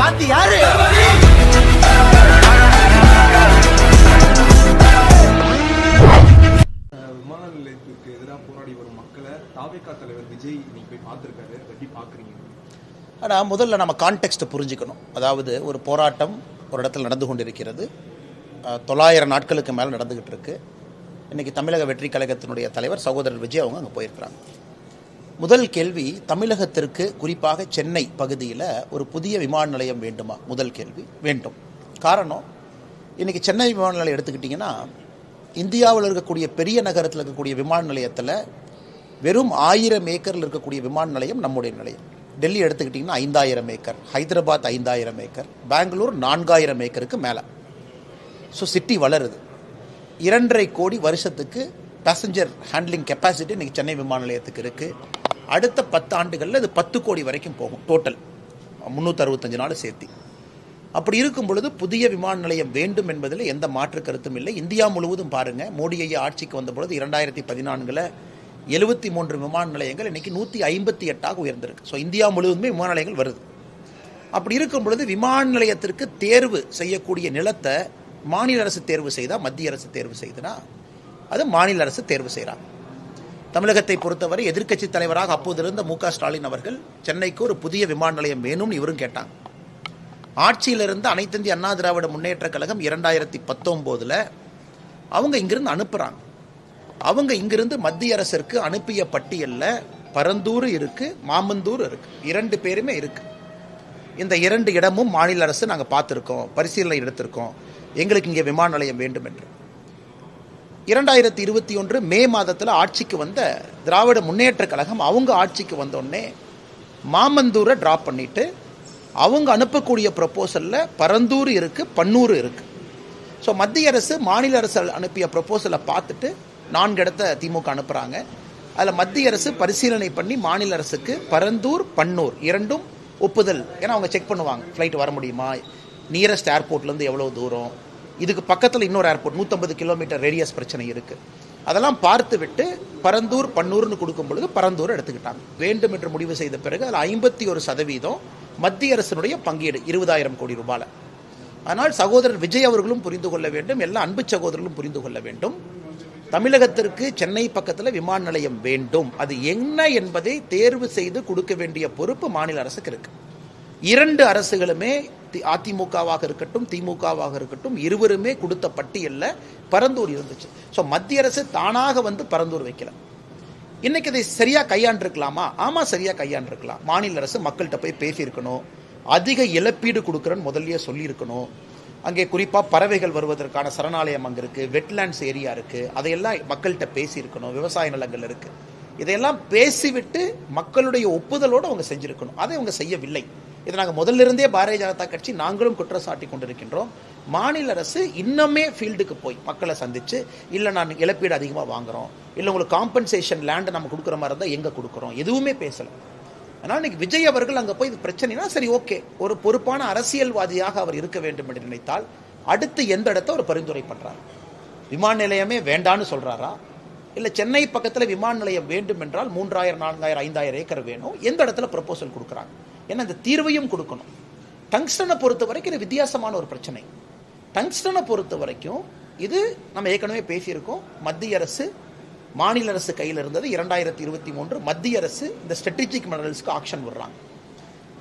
பாத்தி யாரு? விமான நிலையத்திற்கு எதிராக போராடி வரும் மக்களை தாவேகா தலைவர் விஜய் நீங்க போய் பார்த்திருக்காரு. எப்படி பாக்குறீங்க ஆனால் முதல்ல நம்ம கான்டெக்ட்டை புரிஞ்சுக்கணும். அதாவது ஒரு போராட்டம் ஒரு இடத்துல நடந்து கொண்டிருக்கிறது. தொள்ளாயிரம் நாட்களுக்கு மேலே நடந்துக்கிட்டு இருக்கு. இன்னைக்கு தமிழக வெற்றி கழகத்தினுடைய தலைவர் சகோதரர் விஜய் அவங்க அங்கே போயிருக்கிறாங்க. முதல் கேள்வி தமிழகத்திற்கு குறிப்பாக சென்னை பகுதியில் ஒரு புதிய விமான நிலையம் வேண்டுமா? முதல் கேள்வி. வேண்டும். காரணம் இன்னைக்கு சென்னை விமான நிலையம் எடுத்துக்கிட்டிங்கன்னா இந்தியாவில் இருக்கக்கூடிய பெரிய நகரத்தில் இருக்கக்கூடிய விமான நிலையத்தில் வெறும் ஆயிரம் ஏக்கரில் இருக்கக்கூடிய விமான நிலையம் நம்முடைய நிலையம். டெல்லி எடுத்துக்கிட்டிங்கன்னா ஐந்தாயிரம் ஏக்கர் ஹைதராபாத் ஐந்தாயிரம் ஏக்கர் பெங்களூர் நான்காயிரம் ஏக்கருக்கு மேலே. ஸோ சிட்டி வளருது. இரண்டரை கோடி வருஷத்துக்கு பேசஞ்சர் ஹேண்ட்லிங் கெப்பாசிட்டி இன்றைக்கி சென்னை விமான நிலையத்துக்கு இருக்குது அடுத்த பத்தாண்டுகளில் அது இது பத்து கோடி வரைக்கும் போகும் டோட்டல் முந்நூற்றறுபத்தஞ்சு நாள் சேர்த்தி. அப்படி இருக்கும் பொழுது புதிய விமான நிலையம் வேண்டும் என்பதில் எந்த மாற்று கருத்தும் இல்லை. இந்தியா முழுவதும் பாருங்கள் மோடி ஐயா ஆட்சிக்கு வந்த பொழுது இரண்டாயிரத்தி பதினான்கில் எழுபத்தி மூன்று விமான நிலையங்கள் இன்றைக்கி நூற்றி ஐம்பத்தி எட்டாக உயர்ந்திருக்கு. ஸோ இந்தியா முழுவதுமே விமான நிலையங்கள் வருது. அப்படி இருக்கும் பொழுது விமான நிலையத்திற்கு தேர்வு செய்யக்கூடிய நிலத்தை மாநில அரசு தேர்வு செய்தால் மத்திய அரசு தேர்வு செய்தனா அது மாநில அரசு தேர்வு செய்கிறாங்க தமிழகத்தை பொறுத்தவரை எதிர்க்கட்சி தலைவராக அப்போதிருந்த மு க ஸ்டாலின் அவர்கள் சென்னைக்கு ஒரு புதிய விமான நிலையம் வேணும்னு இவரும் கேட்டாங்க. ஆட்சியிலிருந்து அனைத்து இந்திய அண்ணா திராவிட முன்னேற்ற கழகம் இரண்டாயிரத்தி பத்தொம்போதில் அவங்க இங்கிருந்து அனுப்புகிறாங்க அவங்க இங்கிருந்து மத்திய அரசிற்கு அனுப்பிய பட்டியலில் பரந்தூர் இருக்கு மாமந்தூர் இருக்கு. இரண்டு பேருமே இருக்கு. இந்த இரண்டு இடமும் மாநில அரசு நாங்கள் பார்த்துருக்கோம் பரிசீலனை எடுத்திருக்கோம். எங்களுக்கு இங்கே விமான நிலையம் வேண்டும் என்று. இரண்டாயிரத்தி இருபத்தி ஒன்று மே மாதத்தில் ஆட்சிக்கு வந்த திராவிட முன்னேற்ற கழகம் அவங்க ஆட்சிக்கு வந்தோடனே மாமந்தூரை ட்ராப் பண்ணிவிட்டு அவங்க அனுப்பக்கூடிய ப்ரப்போசலில் பரந்தூர் இருக்குது பன்னூர் இருக்குது ஸோ மத்திய அரசு மாநில அரசு அனுப்பிய ப்ரப்போசலை பார்த்துட்டு நான்கு இடத்த திமுக அனுப்புகிறாங்க அதில் மத்திய அரசு பரிசீலனை பண்ணி மாநில அரசுக்கு பரந்தூர் பன்னூர் இரண்டும் ஒப்புதல். ஏன்னா அவங்க செக் பண்ணுவாங்க. ஃப்ளைட் வர முடியுமா? நியரஸ்ட் ஏர்போர்ட்லேருந்து எவ்வளோ தூரம்? இதுக்கு பக்கத்தில் இன்னொரு ஏர்போர்ட் நூற்றம்பது கிலோமீட்டர் ரேடியஸ் பிரச்சனை இருக்குது அதெல்லாம் பார்த்து விட்டு பரந்தூர் பன்னூர்னு கொடுக்கும் பொழுது பரந்தூர் எடுத்துக்கிட்டாங்க. வேண்டும் என்று முடிவு செய்த பிறகு அதில் ஐம்பத்தி ஒரு சதவீதம் மத்திய அரசினுடைய பங்கீடு இருபதாயிரம் கோடி ரூபாயில் ஆனால் சகோதரர் விஜய் அவர்களும் புரிந்து கொள்ள வேண்டும் எல்லா அன்பு சகோதரர்களும் புரிந்து கொள்ள வேண்டும். தமிழகத்திற்கு சென்னை பக்கத்தில் விமான நிலையம் வேண்டும். அது என்ன என்பதை தேர்வு செய்து கொடுக்க வேண்டிய பொறுப்பு மாநில அரசுக்கு இருக்கு. இரண்டு அரசுகளுமே அதிமுகவாக இருக்கட்டும் திமுகவாக இருக்கட்டும் இருவருமே கொடுத்த பட்டியலில் பரந்தூர் இருந்துச்சு. ஸோ மத்திய அரசு தானாக வந்து பரந்தூர் வைக்கல. இன்னைக்கு இதை சரியா கையாண்டிருக்கலாமா? ஆமா சரியா கையாண்டிருக்கலாம். மாநில அரசு மக்கள்கிட்ட போய் பேசியிருக்கணும். அதிக இழப்பீடு கொடுக்குறேன்னு முதல்லயே சொல்லியிருக்கணும். அங்கே குறிப்பாக பறவைகள் வருவதற்கான சரணாலயம் அங்கே இருக்கு வெட்லேண்ட்ஸ் ஏரியா இருக்கு. அதையெல்லாம் மக்கள்கிட்ட பேசியிருக்கணும் விவசாய நிலங்கள் இருக்கு. இதையெல்லாம் பேசிவிட்டு மக்களுடைய ஒப்புதலோடு அவங்க செஞ்சிருக்கணும். அதை அவங்க செய்யவில்லை. இதை நாங்கள் முதல்ல இருந்தே பாரதிய ஜனதா கட்சி நாங்களும் குற்றம் சாட்டி கொண்டிருக்கின்றோம். மாநில அரசு இன்னுமே ஃபீல்டுக்கு போய் மக்களை சந்தித்து இல்லை நான் இழப்பீடு அதிகமாக வாங்குறோம். இல்லை உங்களுக்கு காம்பன்சேஷன் லேண்டை நம்ம கொடுக்குற மாதிரி இருந்தால் எங்கே கொடுக்குறோம்? எதுவுமே பேசலை. அதனால் இன்னைக்கு விஜய் அவர்கள் அங்கே போய் இது பிரச்சனைனா சரி ஓகே. ஒரு பொறுப்பான அரசியல்வாதியாக அவர் இருக்க வேண்டும் என்று நினைத்தால் அடுத்து எந்த இடத்த அவர் பரிந்துரை பண்ணுறாரு விமான நிலையமே வேண்டான்னு சொல்கிறாரா இல்லை சென்னை பக்கத்தில் விமான நிலையம் வேண்டும் என்றால் மூன்றாயிரம் நான்காயிரம் ஐந்தாயிரம் ஏக்கர் வேணும்? எந்த இடத்துல ப்ரப்போசல் கொடுக்குறாங்க? ஏன்னா அந்த தீர்வையும் கொடுக்கணும். டங்ஸ்டனை பொறுத்த வரைக்கும் இது வித்தியாசமான ஒரு பிரச்சனை. டங்ஸ்டனை பொறுத்த வரைக்கும் இது நம்ம ஏற்கனவே பேசியிருக்கோம். மத்திய அரசு மாநில அரசு கையில் இருந்தது. இரண்டாயிரத்தி இருபத்தி மூன்று மத்திய அரசு இந்த ஸ்ட்ராட்டஜிக் மினரல்ஸ்க்கு ஆக்ஷன் விடுறாங்க.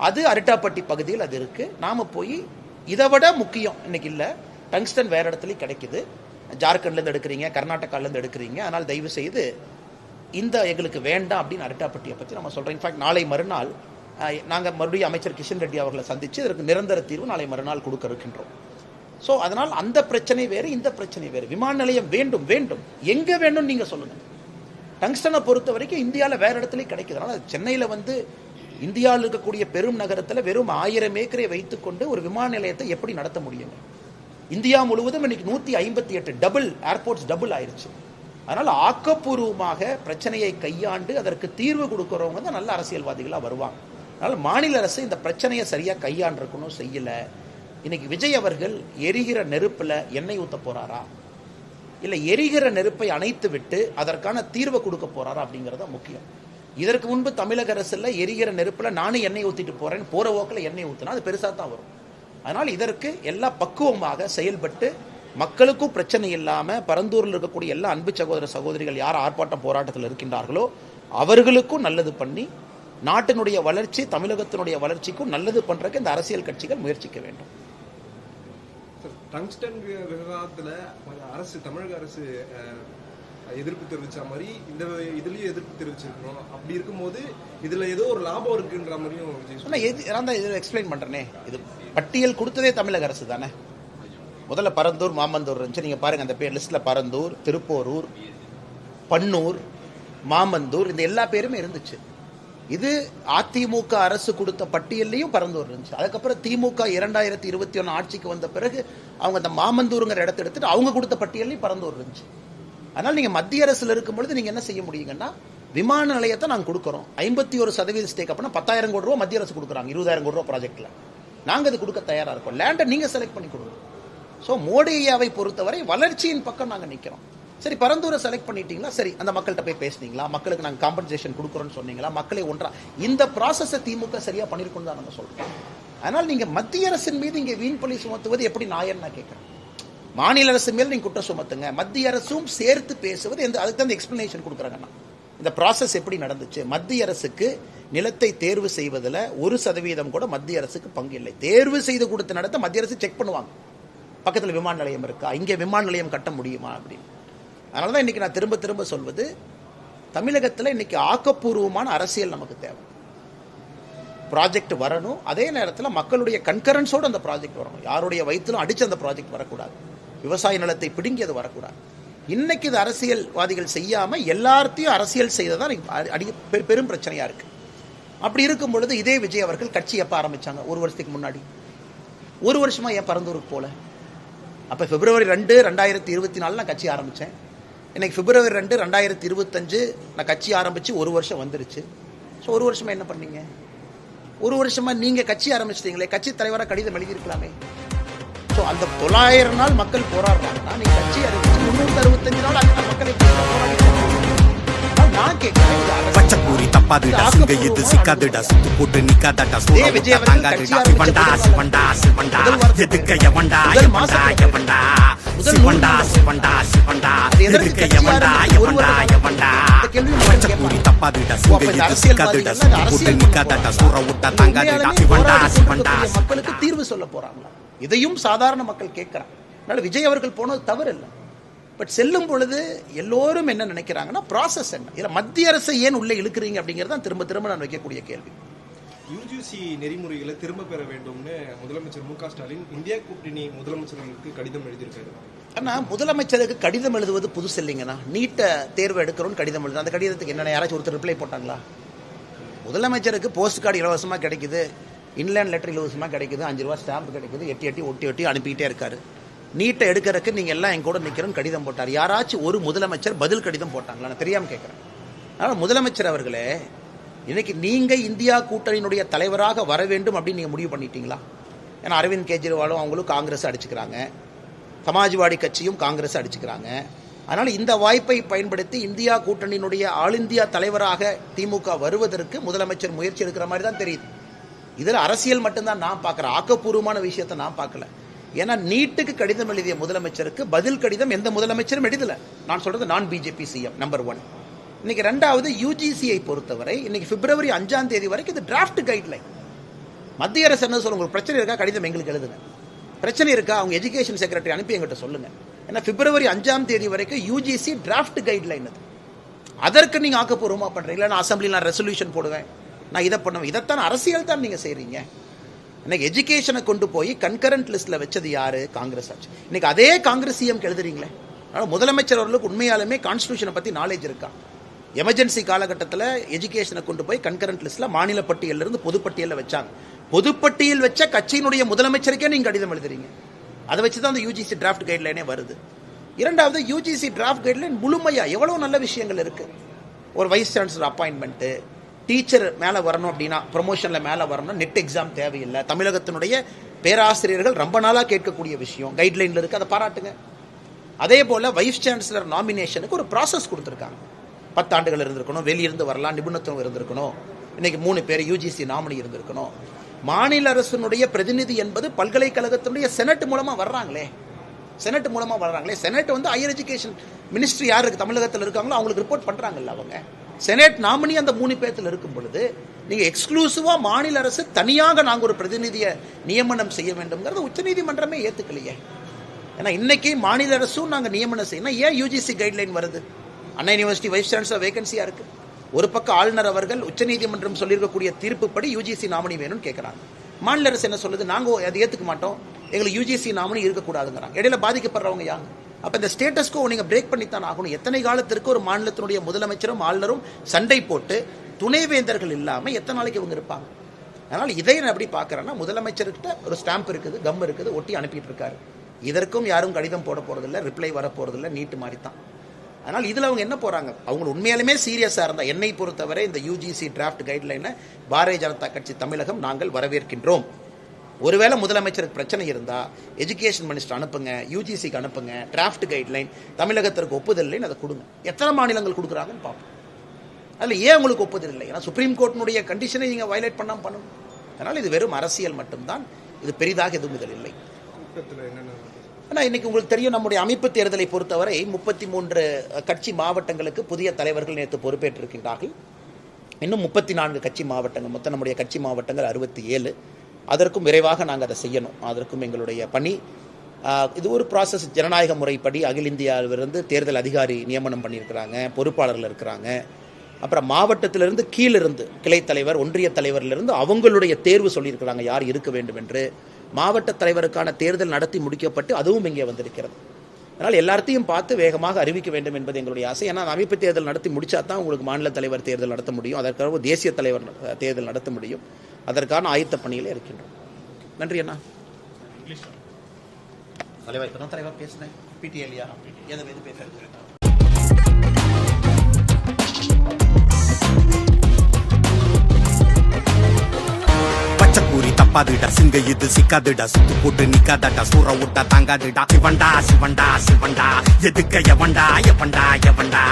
அது அரிட்டாப்பட்டி பகுதியில் அது இருக்குது நாம் போய் இதை விட முக்கியம் இன்னைக்கு இல்லை. டங்ஸ்டன் வேறு இடத்துலையும் கிடைக்குது. ஜார்க்கண்ட்லேருந்து எடுக்கிறீங்க கர்நாடகாலேருந்து எடுக்கிறீங்க. அதனால் தயவு செய்து இந்த எங்களுக்கு வேண்டாம் அப்படின்னு அரிட்டாப்பட்டியை பற்றி நம்ம சொல்கிறோம் இன்ஃபேக்ட் நாளை மறுநாள் நாங்கள் மறுபடியும் அமைச்சர் கிஷன் ரெட்டி அவர்களை சந்தித்து இதற்கு நிரந்தர தீர்வு நாளை மறுநாள் கொடுக்க இருக்கின்றோம். ஸோ அதனால் அந்த பிரச்சனை வேறு இந்த பிரச்சனை வேறு. விமான நிலையம் வேண்டும் வேண்டும். எங்கே வேண்டும் நீங்கள் சொல்லுங்கள் டங்ஸ்டனை பொறுத்த வரைக்கும் இந்தியாவில் வேறு இடத்துலையும் கிடைக்குது. அதனால் சென்னையில் வந்து இந்தியாவில் இருக்கக்கூடிய பெரும் நகரத்தில் வெறும் ஆயிரம் ஏக்கரை வைத்துக்கொண்டு ஒரு விமான நிலையத்தை எப்படி நடத்த முடியுங்க இந்தியா முழுவதும் இன்னைக்கு நூற்றி ஐம்பத்தி எட்டு டபுள் ஏர்போர்ட்ஸ் டபுள் ஆயிருச்சு. அதனால் ஆக்கப்பூர்வமாக பிரச்சனையை கையாண்டு அதற்கு தீர்வு கொடுக்குறவங்க தான் நல்ல அரசியல்வாதிகளாக வருவாங்க. அதனால் மாநில அரசு இந்த பிரச்சனையை சரியாக கையாண்டிருக்கணும் செய்யலை. இன்னைக்கு விஜய் அவர்கள் எரிகிற நெருப்பில் எண்ணெய் ஊற்ற போறாரா? இல்லை எரிகிற நெருப்பை அணைத்து விட்டு அதற்கான தீர்வை கொடுக்க போறாரா அப்படிங்கிறது தான் முக்கியம். இதற்கு முன்பு தமிழக அரசில் எரிகிற நெருப்பில் நானும் எண்ணெய் ஊற்றிட்டு போறேன் போற ஓக்கில் எண்ணெய் ஊற்றினா அது பெருசாக தான் வரும். அதனால் இதற்கு எல்லா பக்குவமாக செயல்பட்டு மக்களுக்கும் பிரச்சனை இல்லாமல் பரந்தூரில் இருக்கக்கூடிய எல்லா அன்பு சகோதர சகோதரிகள் யார் ஆர்ப்பாட்டம் போராட்டத்தில் இருக்கின்றார்களோ அவர்களுக்கும் நல்லது பண்ணி நாட்டினுடைய வளர்ச்சி தமிழகத்தினுடைய வளர்ச்சிக்கும் நல்லது பண்றதுக்கு இந்த அரசியல் கட்சிகள் முயற்சிக்க வேண்டும். டங்ஸ்டன் விவகாரத்துல அரசு தமிழக அரசு எதிர்ப்பு தெரிவிச்ச மாதிரி இந்த இதுலயும் எதிர்ப்பு தெரிவிச்சிருக்கணும். அப்படி இருக்கும்போது இதுல ஏதோ ஒரு லாபம் இருக்குன்ற மாதிரியும் நான் இதில் எக்ஸ்பிளைன் பண்றேனே. இது பட்டியல் கொடுத்ததே தமிழக அரசு தானே? முதல்ல பரந்தூர் மாமந்தூர் இருந்துச்சு. நீங்க பாருங்க அந்த பேர் லிஸ்ட்ல பரந்தூர் திருப்போரூர் பன்னூர் மாமந்தூர் இந்த எல்லா பேருமே இருந்துச்சு. இது அதிமுக அரசு கொடுத்த பட்டியல்லையும் பறந்து இருந்துச்சு அதுக்கப்புறம் திமுக இரண்டாயிரத்தி இருபத்தி ஒன்று ஆட்சிக்கு வந்த பிறகு அவங்க அந்த மாமந்தூருங்கிற இடத்த எடுத்துட்டு அவங்க கொடுத்த பட்டியல்லையும் பறந்து இருந்துச்சு அதனால் நீங்கள் மத்திய அரசுல இருக்கும் பொழுது நீங்கள் என்ன செய்ய முடியுங்கன்னா விமான நிலையத்தை நாங்கள் கொடுக்குறோம். ஐம்பத்தி ஒரு சதவீத ஸ்டேக் அப்படின்னா பத்தாயிரம் கோடி ரூபா மத்திய அரசு கொடுக்குறாங்க இருபதாயிரம் கோடி ரூபா ப்ராஜெக்டில் நாங்கள் அது கொடுக்க தயாராக இருக்கோம். லேண்டை நீங்கள் செலக்ட் பண்ணி கொடுங்க. ஸோ மோடி ஐயாவை பொறுத்தவரை வளர்ச்சியின் பக்கம் நாங்கள் நிற்கிறோம் சரி பரந்தூரை செலக்ட் பண்ணிட்டீங்களா சரி அந்த மக்கள்கிட்ட போய் பேசுனீங்களா? மக்களுக்கு நாங்கள் காம்பன்சேஷன் கொடுக்குறோம்னு சொன்னீங்களா? மக்களை ஒன்றா இந்த ப்ராசஸை திமுக சரியாக பண்ணிருக்கோம் தான் நாங்கள் சொல்கிறோம் அதனால் நீங்கள் மத்திய அரசின் மீது இங்கே வீண் பழி சுமத்துவது எப்படி நாயன்னு நான் கேட்குறேன்? மாநில அரசு மேல் நீங்கள் குற்றம் சுமத்துங்க. மத்திய அரசும் சேர்த்து பேசுவது எந்த அதுக்கு தான் எக்ஸ்பிளனேஷன் கொடுக்குறாங்கண்ணா இந்த ப்ராசஸ் எப்படி நடந்துச்சு? மத்திய அரசுக்கு நிலத்தை தேர்வு செய்வதில் ஒரு சதவீதம் கூட மத்திய அரசுக்கு பங்கு இல்லை. தேர்வு செய்து கொடுத்த நடத்த மத்திய அரசு செக் பண்ணுவாங்க. பக்கத்தில் விமான நிலையம் இருக்கா? இங்கே விமான நிலையம் கட்ட முடியுமா அப்படின்னு. அதனால தான் இன்னைக்கு நான் திரும்ப திரும்ப சொல்வது தமிழகத்தில் இன்னைக்கு ஆக்கப்பூர்வமான அரசியல் நமக்கு தேவை. ப்ராஜெக்ட் வரணும் அதே நேரத்தில் மக்களுடைய கன்கரன்ஸோடு அந்த ப்ராஜெக்ட் வரணும். யாருடைய வயிற்றிலும் அடித்து அந்த ப்ராஜெக்ட் வரக்கூடாது. விவசாய நிலத்தை பிடுங்கி அது வரக்கூடாது. இன்னைக்கு இது அரசியல்வாதிகள் செய்யாமல் எல்லாத்தையும் அரசியல் செய்ததான் அடி பெரும் பிரச்சனையாக இருக்குது அப்படி இருக்கும் பொழுது இதே விஜய் அவர்கள் கட்சி எப்போ ஆரம்பித்தாங்க ஒரு வருஷத்துக்கு முன்னாடி. ஒரு வருஷமாக ஏன் பரந்தூருக்கு போல? அப்போ பிப்ரவரி ரெண்டு ரெண்டாயிரத்தி இருபத்தி நாலு நான் கட்சி ஆரம்பித்தேன் இன்னைக்கு பிப்ரவரி ரெண்டு ரெண்டாயிரத்தி இருபத்தஞ்சு நான் கட்சி ஆரம்பித்து ஒரு வருஷம் வந்துருச்சு. ஸோ ஒரு வருஷமாக என்ன பண்ணீங்க? ஒரு வருஷமாக நீங்கள் கட்சி ஆரம்பிச்சிட்டீங்களே கட்சி தலைவராக கடிதம் எழுதியிருக்கலாமே. ஸோ அந்த தொள்ளாயிரம் நாள் மக்கள் போராடுறாங்கன்னா நீங்கள் கட்சி அறிவிச்சு முந்நூற்றி அறுபத்தஞ்சு நாள் அந்த மக்களை போராடி பச்சைக்கூறி தப்பாதுடா சிங்க இது சிக்காதுடா சுத்து போட்டு நிக்காதடா சூட விட்டா தாங்காதுடா சிவண்டா சிவண்டா சிவண்டா எதுக்க எவண்டா எவண்டா எவண்டா சிவண்டா சிவண்டா சிவண்டா எதுக்க எவண்டா எவண்டா எவண்டா கேட்பாங்க. தப்பாதுடா சிங்க இது சிக்காதுடா சுத்து போட்டு நிக்காதடா சூட போறாங்க. விட்டா தாங்காதுடா சிவண்டா சிவண்டா. மக்களுக்கு தீர்வு சொல்ல போறாங்களா? இதையும் சாதாரண மக்கள் கேட்கிறாங்க. அதனால விஜய் அவர்கள் போனது தவறு இல்லை பட் செல்லும் பொழுது எல்லோரும் என்ன நினைக்கிறாங்கன்னா ப்ராசஸ் என்ன? இதுல மத்திய அரசை ஏன் உள்ள இழுக்கிறீங்க அப்படிங்கிறது தான் திரும்ப திரும்ப நான் வைக்கக்கூடிய கேள்வி. யூஜிசி நெறிமுறைகளை திரும்ப பெற வேண்டும்னு முதலமைச்சர் மு ஸ்டாலின் இந்தியா கூட்டணி முதலமைச்சர்களுக்கு கடிதம் எழுதியிருக்காரு. ஆனா முதலமைச்சருக்கு கடிதம் எழுதுவது புதுசு இல்லைங்கண்ணா நீட்ட தேர்வு எடுக்கிறோம்னு கடிதம் எழுது. அந்த கடிதத்துக்கு என்னென்ன யாராச்சும் ஒருத்தர் ரிப்ளை போட்டாங்களா? முதலமைச்சருக்கு போஸ்ட் கார்டு இலவசமா கிடைக்குது. இன்லேண்ட் லெட்டர் இலவசமா கிடைக்குது. அஞ்சு ரூபா ஸ்டாம்ப் கிடைக்குது. எட்டி எட்டி ஒட்டி ஒட்டி அனுப்பிக்கிட்டே இருக்காரு. நீட்டை எடுக்கிறதுக்கு நீங்கள் எல்லாம் என் கூட கடிதம் போட்டார். யாராச்சும் ஒரு முதலமைச்சர் பதில் கடிதம் போட்டாங்களா? நான் தெரியாமல் கேட்குறேன். அதனால் முதலமைச்சர் அவர்களே இன்னைக்கு நீங்கள் இந்தியா கூட்டணியினுடைய தலைவராக வர வேண்டும் அப்படின்னு நீங்கள் முடிவு பண்ணிட்டீங்களா? ஏன்னா அரவிந்த் கெஜ்ரிவாலும் அவங்களும் காங்கிரஸ் அடிச்சுக்கிறாங்க. சமாஜ்வாடி கட்சியும் காங்கிரஸ் அடிச்சுக்கிறாங்க. அதனால் இந்த வாய்ப்பை பயன்படுத்தி இந்தியா கூட்டணியினுடைய ஆல் இந்தியா தலைவராக திமுக வருவதற்கு முதலமைச்சர் முயற்சி எடுக்கிற மாதிரி தான் தெரியுது. இதில் அரசியல் மட்டும்தான் நான் பார்க்குறேன். ஆக்கப்பூர்வமான விஷயத்தை நான் பார்க்கல. ஏன்னா நீட்டுக்கு கடிதம் எழுதிய முதலமைச்சருக்கு பதில் கடிதம் எந்த முதலமைச்சரும் எழுதல. நான் சொல்றது நான் பிஜேபி சிஎம் நம்பர் ஒன் இன்னைக்கு ரெண்டாவது யூஜிசியை பொறுத்தவரை இன்னைக்கு பிப்ரவரி அஞ்சாம் தேதி வரைக்கும் இது டிராஃப்ட் கைட்லைன் மத்திய அரசு என்ன சொல்லுங்க உங்களுக்கு பிரச்சனை இருக்கா? கடிதம் எங்களுக்கு எழுதுங்க. பிரச்சனை இருக்கா? அவங்க எஜுகேஷன் செக்ரட்டரி அனுப்பி எங்கிட்ட சொல்லுங்க. ஏன்னா பிப்ரவரி அஞ்சாம் தேதி வரைக்கும் யூஜிசி டிராஃப்ட் கைட்லைன் அது. அதற்கு நீங்க ஆக்கப்பூர்வமா பண்றீங்களா நான் அசம்பிளி நான் ரெசல்யூஷன் போடுவேன். நான் இதை பண்ணுவேன். இதைத்தான் அரசியல் தான் நீங்க செய்றீங்க. இன்னைக்கு எஜுகேஷனை கொண்டு போய் கன்கரண்ட் லிஸ்ட்ல வச்சது யாரு? காங்கிரஸ் ஆட்சி. இன்னைக்கு அதே காங்கிரஸ் சிஎம் எழுதுறீங்களே? அதனால முதலமைச்சர் அவர்களுக்கு உண்மையாலுமே கான்ஸ்டியூஷனை பத்தி நாலேஜ் இருக்கா? எமர்ஜென்சி காலகட்டத்தில் எஜுகேஷனை கொண்டு போய் கன்கரண்ட் லிஸ்ட்ல மாநில பட்டியல்ல இருந்து பொதுப்பட்டியல்ல வச்சாங்க. பொதுப்பட்டியல் வச்ச கட்சியினுடைய முதலமைச்சருக்கே நீங்க கடிதம் எழுதுறீங்க. அதை வச்சு தான் அந்த யூஜிசி டிராஃப்ட் கைட்லைனே வருது. இரண்டாவது யூஜிசி டிராஃப்ட் கைட்லைன் முழுமையா எவ்வளவு நல்ல விஷயங்கள் இருக்கு? ஒரு வைஸ் சான்சலர் அப்பாயின்மெண்ட்டு டீச்சர் மேலே வரணும் அப்படின்னா ப்ரொமோஷனில் மேலே வரணும் நெட் எக்ஸாம் தேவையில்லை. தமிழகத்தினுடைய பேராசிரியர்கள் ரொம்ப நாளாக கேட்கக்கூடிய விஷயம். கைட்லைனில் இருக்குது அதை பாராட்டுங்க. அதே போல் வைஸ் சான்சலர் நாமினேஷனுக்கு ஒரு ப்ராசஸ் கொடுத்துருக்காங்க. பத்தாண்டுகள் இருந்திருக்கணும் வெளியிருந்து வரலாம் நிபுணத்துவம் இருந்திருக்கணும். இன்னைக்கு மூணு பேர் யூஜிசி நாமினி இருந்திருக்கணும். மாநில அரசினுடைய பிரதிநிதி என்பது பல்கலைக்கழகத்தினுடைய செனட் மூலமாக வர்றாங்களே. செனட் மூலமாக வர்றாங்களே. செனட் வந்து ஹையர் எஜுகேஷன் மினிஸ்ட்ரி யார் இருக்கு தமிழகத்தில் இருக்காங்களோ அவங்களுக்கு ரிப்போர்ட் பண்ணுறாங்கல்ல அவங்க. செனேட் நாமினி அந்த மூணு பேர்த்தில் இருக்கும் பொழுது நீங்கள் எக்ஸ்க்ளூசிவாக மாநில அரசு தனியாக நாங்கள் ஒரு பிரதிநிதியை நியமனம் செய்ய வேண்டும்ங்கிறத உச்சநீதிமன்றமே ஏற்றுக்கலையே ஏன்னா இன்னைக்கு மாநில அரசும் நாங்கள் நியமனம் செய்யணும் ஏன் யூஜிசி கைட்லைன் வருது? அண்ணா யூனிவர்சிட்டி வைஸ் சான்சலர் வேகன்சியாக இருக்குது ஒரு பக்கம் ஆளுநர் அவர்கள் உச்சநீதிமன்றம் சொல்லியிருக்கக்கூடிய தீர்ப்புப்படி யூஜிசி நாமினி வேணும்னு கேட்குறாங்க மாநில அரசு என்ன சொல்லுது? நாங்க அதை ஏற்றுக்க மாட்டோம். எங்களுக்கு யூஜிசி நாமினி இருக்கக்கூடாதுங்கிறாங்க. இடையில பாதிக்கப்படுறவங்க யாங்க? அப்போ இந்த ஸ்டேட்டஸ்க்கோ நீங்கள் பிரேக் பண்ணித்தான் ஆகணும். எத்தனை காலத்திற்கு ஒரு மாநிலத்தினுடைய முதலமைச்சரும் ஆளுநரும் சண்டை போட்டு துணைவேந்தர்கள் இல்லாமல் எத்தனை நாளைக்கு இவங்க இருப்பாங்க? அதனால் இதை நான் எப்படி பார்க்குறேன்னா முதலமைச்சர்கிட்ட ஒரு ஸ்டாம்ப் இருக்குது கம் இருக்குது ஒட்டி அனுப்பிட்டு இருக்காரு. இதற்கும் யாரும் கடிதம் போட போகிறதில்ல ரிப்ளை வர போகிறதில்ல நீட்டு மாதிரி தான் அதனால் இதில் அவங்க என்ன போகிறாங்க அவங்க உண்மையாலுமே சீரியஸாக இருந்தால் என்னை பொறுத்தவரை இந்த யூஜிசி டிராஃப்ட் கைட்லைனை பாரதிய ஜனதா கட்சி தமிழகம் நாங்கள் வரவேற்கின்றோம். ஒருவேளை முதலமைச்சருக்கு பிரச்சனை இருந்தா எஜுகேஷன் மினிஸ்டர் அனுப்புங்க யூஜிசிக்கு அனுப்புங்க டிராஃப்ட் கைட்லைன் தமிழகத்திற்கு ஒப்புதல் இல்லைன்னு அதை கொடுங்க. எத்தனை மாநிலங்கள் கொடுக்குறாங்கன்னு பார்ப்போம். அதில் ஏன் உங்களுக்கு ஒப்புதல் இல்லை ஏன்னா சுப்ரீம் கோர்ட்டினுடைய கண்டிஷனை நீங்கள் வயலேட் பண்ணாம பண்ணணும். அதனால் இது வெறும் அரசியல் மட்டும்தான். இது பெரிதாக எதுவும் இதில் இல்லை. ஆனால் இன்னைக்கு உங்களுக்கு தெரியும் நம்முடைய அமைப்பு தேர்தலை பொறுத்தவரை முப்பத்தி மூன்று கட்சி மாவட்டங்களுக்கு புதிய தலைவர்கள் நேற்று பொறுப்பேற்றிருக்கின்றார்கள். இன்னும் முப்பத்தி நான்கு கட்சி மாவட்டங்கள் மொத்தம் நம்முடைய கட்சி மாவட்டங்கள் அறுபத்தி ஏழு. அதற்கும் விரைவாக நாங்கள் அதை செய்யணும். அதற்கும் எங்களுடைய பணி. இது ஒரு ப்ராசஸ் ஜனநாயக முறைப்படி அகில இந்தியாவிலிருந்து தேர்தல் அதிகாரி நியமனம் பண்ணியிருக்கிறாங்க பொறுப்பாளர்கள் இருக்கிறாங்க. அப்புறம் மாவட்டத்திலிருந்து கீழிருந்து கிளை தலைவர் ஒன்றிய தலைவரிலிருந்து அவங்களுடைய தேர்வு சொல்லியிருக்கிறாங்க யார் இருக்க வேண்டும் என்று. மாவட்ட தலைவருக்கான தேர்தல் நடத்தி முடிக்கப்பட்டு அதுவும் இங்கே வந்திருக்கிறது. அதனால் எல்லாத்தையும் பார்த்து வேகமாக அறிவிக்க வேண்டும் என்பது எங்களுடைய ஆசை. ஏன்னா அமைப்பு தேர்தல் நடத்தி முடிச்சா தான் உங்களுக்கு மாநில தலைவர் தேர்தல் நடத்த முடியும். அதற்காக தேசிய தலைவர் தேர்தல் நடத்த முடியும். அதற்கான ஆயத்த பணியில் இருக்கின்றோம். நன்றி அண்ணா. தலைவர் இப்போ தான் தலைவர் பேசுனேன். பிடிஎல்யா எதை எது பேசுறது? பச்சைக்கூறி தப்பாதுடா சிங்க இது சிக்காதுடா சுத்து போட்டு நிக்காதடா சூற விட்டா தாங்காதுடா. சிவண்டா சிவண்டா சிவண்டா எதுக்க எவண்டா எவண்டா எவண்டா